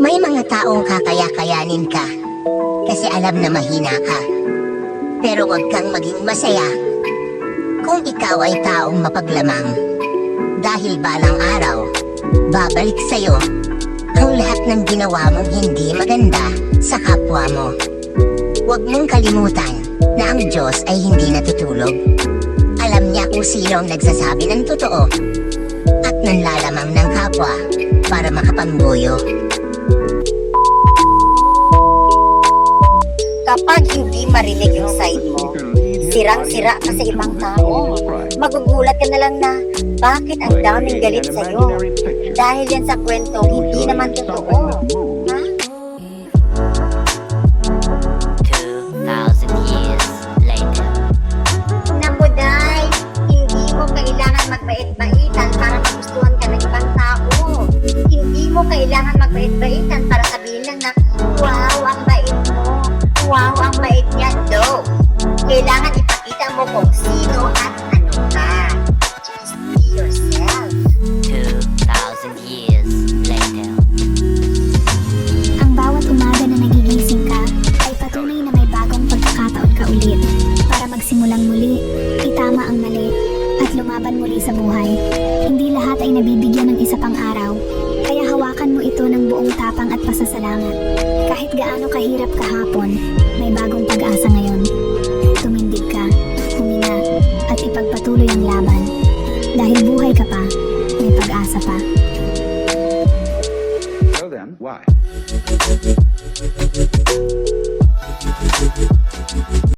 May mga taong kakaya-kayanin ka kasi alam na mahina ka. Pero huwag kang maging masaya kung ikaw ay taong mapaglamang. Dahil balang araw, babalik sa'yo ang lahat ng ginawa mong hindi maganda sa kapwa mo. Huwag mong kalimutan na ang Diyos ay hindi natutulog. Alam niya kung sino ang nagsasabi ng totoo at nanlalamang ng kapwa para makapambuyo. Kapag hindi marinig yung side mo, sirang-sira ka sa ibang tao. Magugulat ka na lang na bakit ang daming galit sa'yo. Dahil yan sa kwentong hindi naman totoo. Ha? 2,000 years later. Naku, Day, hindi mo kailangan magbait-baitan para magustuhan ka ng ibang tao. Hindi mo kailangan magbait-baitan para sabihin lang na, Wow, ang bait niya. No. Kailangan ipakita mo kung sino at ano ka. Just be yourself. 2,000 years later. Ang bawat umaga na nagigising ka ay patunay na may bagong pagkakataon ka ulit para magsimulang muli, itama ang mali, at lumaban muli sa buhay. Hindi lahat ay nabibigyan ng isa pang araw, kaya hawakan mo ito ng buong tapang at pasasalamat gaano kahirap kahapon, may bagong pag-asa ngayon. Tumindig ka, huminga, at ipagpatuloy ang laban. Dahil buhay ka pa, may pag-asa pa. So then, why?